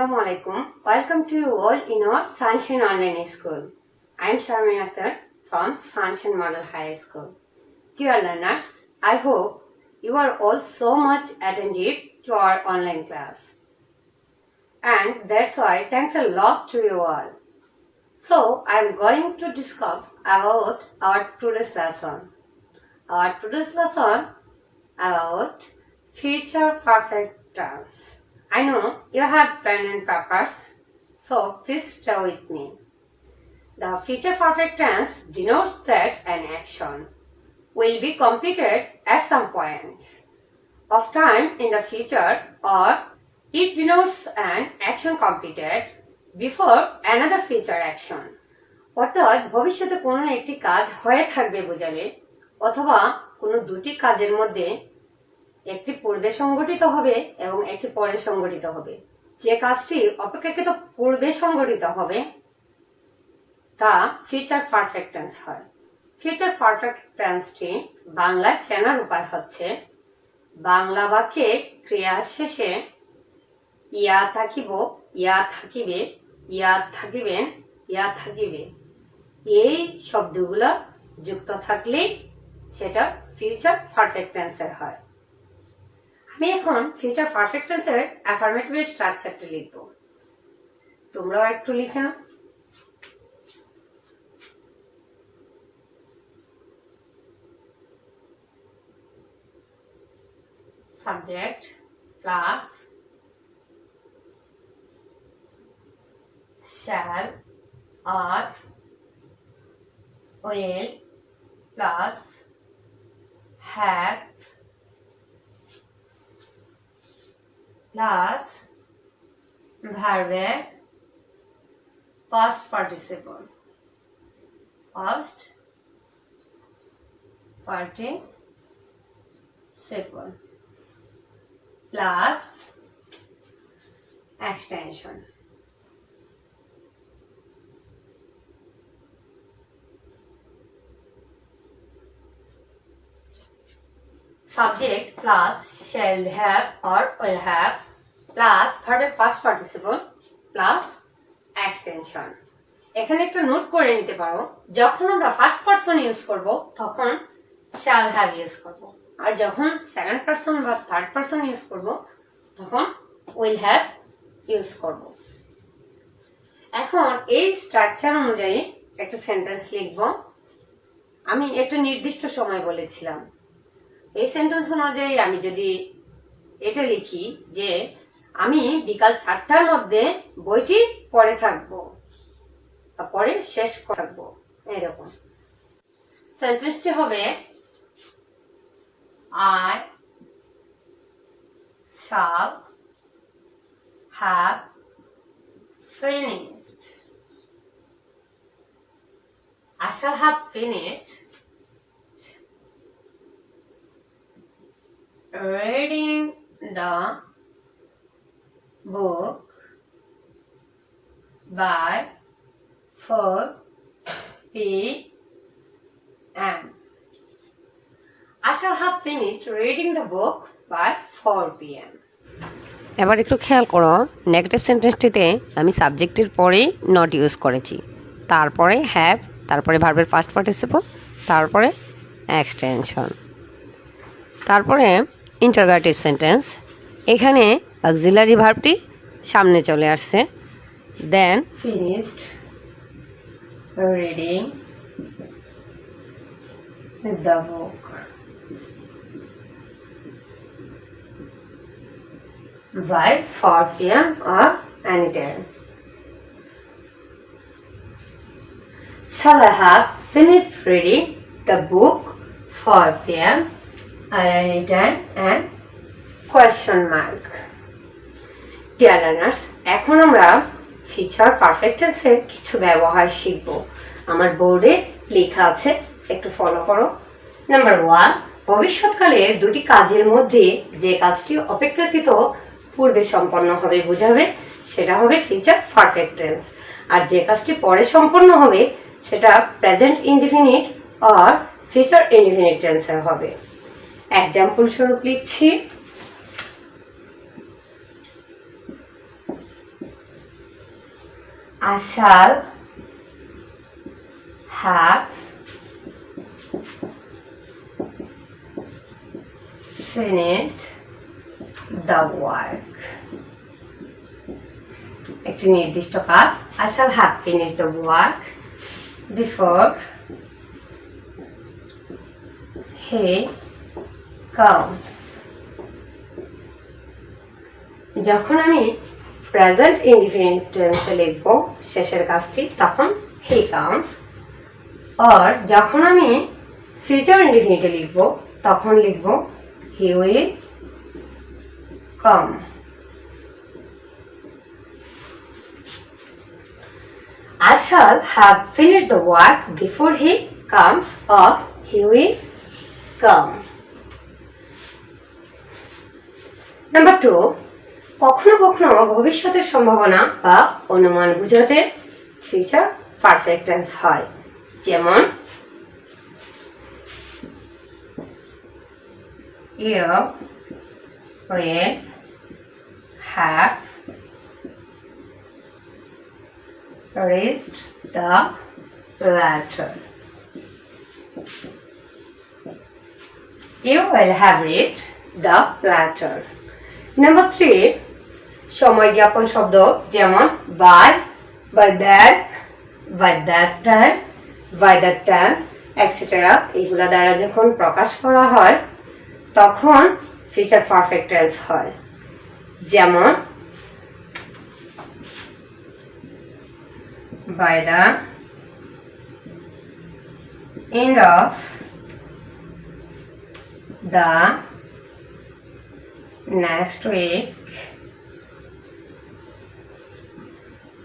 Assalamu alaikum. Welcome to you all in our Sunshine Online School. I am Sharmin Akhtar from Sunshine Model High School. Dear learners, I hope you are all so much attentive to our online class. And that's why thanks a lot to you all. So I am going to discuss about our today's lesson. Our today's lesson about future perfect tense. I know you have pen and papers, so please stay with me. The future perfect tense denotes that an action will be completed at some point of time in the future or it denotes an action completed before another future action. অর্থাৎ ভবিষ্যতে কোনো একটি কাজ হয়ে থাকবে বোঝালে অথবা কোনো দুটি কাজের মধ্যে একটি পূর্বে সংগঠিত হবে এবং একটি পরে সংগঠিত হবে। যে কাজটি অপেক্ষাকৃত পূর্বে সংগঠিত হবে, তা ফিউচার পারফেক্ট টেন্স হয়। ফিউচার পারফেক্ট টেন্সটি বাংলা চেনার উপায় হচ্ছে, বাংলা বাক্যে ক্রিয়া শেষে ইয়া থাকিব, ইয়া থাকিবে, ইয়া থাকিবেন, ইয়া থাকিবে। এই শব্দগুলো যুক্ত থাকলেই সেটা ফিউচার পারফেক্ট টেন্সের হয়। আমি এখন ফিউচার পারফেক্ট টেন্সের অ্যাফার্মেটিভ স্ট্রাকচারটা লিখব। তোমরাও একটু লিখে নাও। Subject plus shall or will plus have plus verb past participle past participle plus extension subject plus shall have or will have plus verb past participle plus extension. এখানে একটু note করে নিতে পারো, যখন আমরা ফার্স্ট পারসন ইউজ করব, তখন shall have use করব। আর যখন সেকেন্ড পারসন বা থার্ড পারসন ইউজ করব, তখন উইল হ্যাভ ইউজ করব। এখন এই স্ট্রাকচার অনুযায়ী একটা সেন্টেন্স লিখব। আমি একটা নির্দিষ্ট সময় বলেছিলাম। এই সেন্টেন্স অনুযায়ী আমি যদি এটা লিখি যে আমি বিকাল চারটার মধ্যে বইটি পড়ে থাকব পরে শেষ থাকব, এরকম সেন্টেন্সটি হবে I shall have finished. I shall have reading the book by 4 p.m. I shall have finished reading the book by 4 p.m. এবার একটু খেয়াল করো নেগেটিভ সেন্টেন্সটিতে আমি সাবজেক্টের পরেই নট ইউজ করেছি তারপরে হ্যাভ তারপরে ভার্বের ফার্স্ট পার্টিসিপল তারপরে এক্সটেনশন তারপরে ইন্টারগাটিভ সেন্টেন্স এখানে অক্সিলারি ভার্বটি সামনে চলে আসছে then Finished reading the book by 4 p.m. or anytime. Shall I have finished reading the book 4 p.m. or anytime and question mark. Dear learners এখন আমরা ফিচার পারফেক্ট কিছু ব্যবহার শিখব। আমার বোর্ডে লেখা আছে, একটু ফলো করো। নাম্বার ওয়ান ভবিষ্যৎকালে দুটি কাজের মধ্যে যে কাজটি অপেক্ষাকৃত পূর্বে সম্পন্ন হবে, বোঝাবে? সেটা হবে ফিচার পারফেক্ট টেন্স আর যে কাজটি পরে সম্পন্ন হবে, সেটা প্রেজেন্ট ইনডিফিনিট আর ফিচার ইনডিফিনিট টেন্সের হবে। এক্সাম্পল স্বরূপ লিখছি। I shall have finished the work একটি নির্দিষ্ট কাজ। I shall have finish the work before he comes. যখন আমি প্রেজেন্ট ইনডিফিনিট টেন্সে লিখব, শেষের কাজটি, তখন হি কামস আর যখন আমি ফিউচার ইনডিফিনিটে লিখব, তখন লিখব he will come I shall have finished the work before he comes, or he will come. Number two কখনো কখনো ভবিষ্যতের সম্ভাবনা বা অনুমান বুঝাতে ফিউচার পারফেক্ট টেন্স হয় যেমন you will have raised the ladder. You will have raised the ladder. Number three সময় জ্ঞাপন শব্দ, যেমন by by that by that time by that time etcetera এইগুলো দ্বারা যখন প্রকাশ করা হয়, তখন ফিচার পারফেক্ট হয়। যেমন by the end of the next week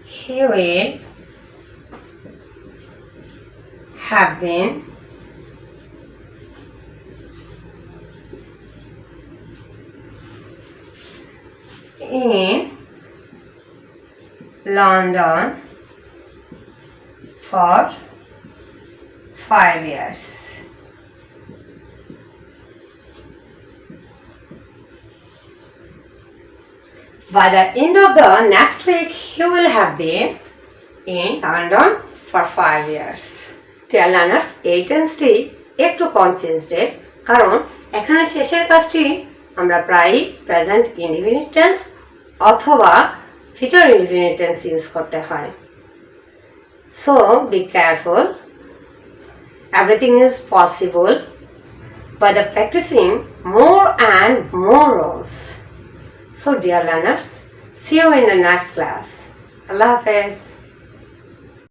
he will have been in London for five years. By the end of the next week, he will have been in London for five years. Dear learners, eight একটু confused কারণ এখানে শেষের কাজটি আমরা প্রায়ই present indefinite অথবা future indefinite use করতে হয় So be careful. Everything is possible by the practicing more and more roles. So dear learners, see you in the next class. Allah Hafiz.